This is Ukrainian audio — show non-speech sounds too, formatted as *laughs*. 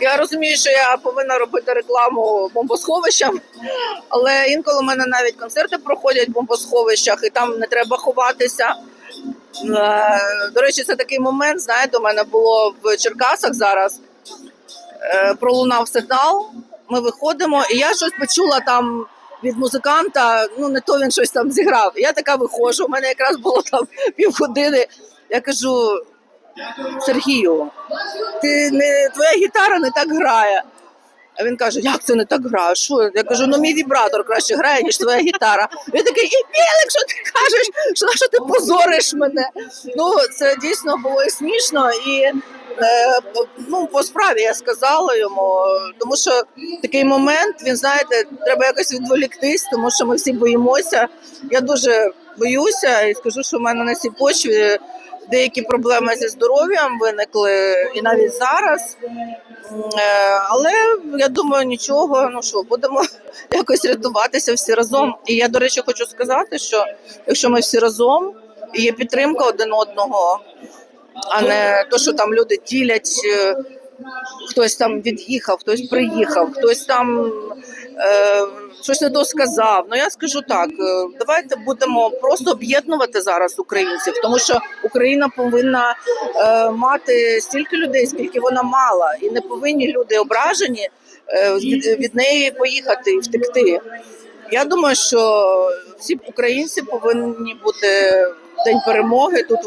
Я розумію, що я повинна робити рекламу бомбосховищам, але інколи у мене навіть концерти проходять в бомбосховищах, і там не треба ховатися. Е, До речі, це такий момент. Знаєте, у мене було в Черкасах зараз. е, Пролунав сигнал. Ми виходимо, і я щось почула там від музиканта. Ну не то він щось там зіграв. Я така виходжу. У мене якраз було там півгодини. Я кажу: Сергію, ти не твоя гітара не так грає. А він каже: Як це не так грає? Що? Я кажу, ну мій вібратор краще грає, ніж твоя гітара. Він такий, і Білик, що ти кажеш? Що, що ти позориш мене? Ну, це дійсно було і смішно, і е, ну, по справі я сказала йому, тому що такий момент, він знаєте, треба якось відволіктись, тому що ми всі боїмося. Я дуже боюся і скажу, що в мене на цій почві деякі проблеми зі здоров'ям виникли, і навіть зараз. Е, Але я думаю, нічого. Ну що, будемо *laughs* якось рятуватися всі разом. І я, до речі, хочу сказати, що якщо ми всі разом і є підтримка один одного, а не то, що там люди ділять. е, Хтось там від'їхав, хтось приїхав, хтось там е, щось не то сказав. Ну я скажу так: е, давайте будемо просто об'єднувати зараз українців, тому що Україна повинна е, мати стільки людей, скільки вона мала, і не повинні люди ображені е, від, від неї поїхати і втекти. Я думаю, що всі українці повинні бути в день перемоги тут